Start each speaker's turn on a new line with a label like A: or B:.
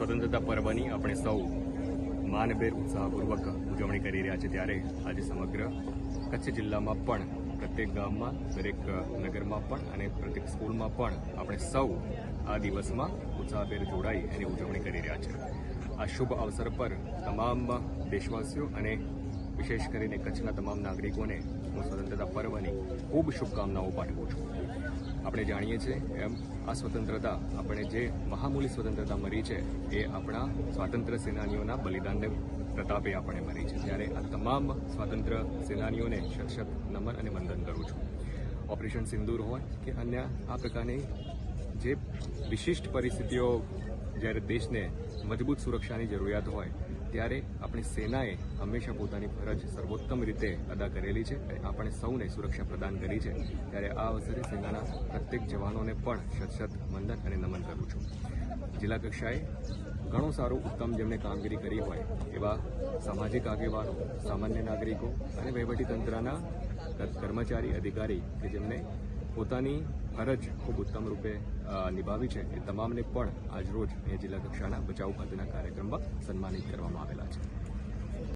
A: સ્વતંત્રતા પર્વની આપણે સૌ માનભેર ઉત્સાહપૂર્વક ઉજવણી કરી રહ્યા છે ત્યારે આજે સમગ્ર કચ્છ જિલ્લામાં પણ, પ્રત્યેક ગામમાં, દરેક નગરમાં પણ અને પ્રત્યેક સ્કૂલમાં પણ આપણે સૌ આ દિવસમાં ઉત્સાહભેર જોડાઈ એની ઉજવણી કરી રહ્યા છે. આ શુભ અવસર પર તમામ દેશવાસીઓ અને વિશેષ કરીને કચ્છના તમામ નાગરિકોને હું સ્વતંત્રતા પર્વની ખૂબ શુભકામનાઓ પાઠવું છું. આપણે જાણીએ છીએ એમ આ સ્વતંત્રતા આપણે જે મહામૂલી સ્વતંત્રતા મળી છે એ આપણા સ્વાતંત્ર્ય સેનાનીઓના બલિદાનને પ્રતાપે આપણે મળી છે. ત્યારે આ તમામ સ્વાતંત્ર્ય સેનાનીઓને શત નમન અને વંદન કરું છું. ઓપરેશન સિંદૂર હોય કે અન્ય આ પ્રકારની જે વિશિષ્ટ પરિસ્થિતિઓ જ્યારે દેશને મજબૂત સુરક્ષાની જરૂરિયાત હોય, ત્યારે આપણી સેનાએ હંમેશા પોતાની ફરજ સર્વોત્તમ રીતે અદા કરેલી છે અને આપણે સૌને સુરક્ષા પ્રદાન કરી છે. ત્યારે આ અવસરે સેનાના પ્રત્યેક જવાનોને પણ શત વંદન અને નમન કરું છું. જિલ્લા કક્ષાએ ઘણું સારું ઉત્તમ જેમણે કામગીરી કરી હોય, એવા સામાજિક આગેવાનો, સામાન્ય નાગરિકો અને વહીવટીતંત્રના કર્મચારી અધિકારી કે જેમને પોતાની ફરજ ખૂબ ઉત્તમ રૂપે નિભાવી છે એ તમામને પણ આજરોજ એ જિલ્લા કક્ષાના બચાવ ખાતેના કાર્યક્રમમાં સન્માનિત કરવામાં આવેલા છે.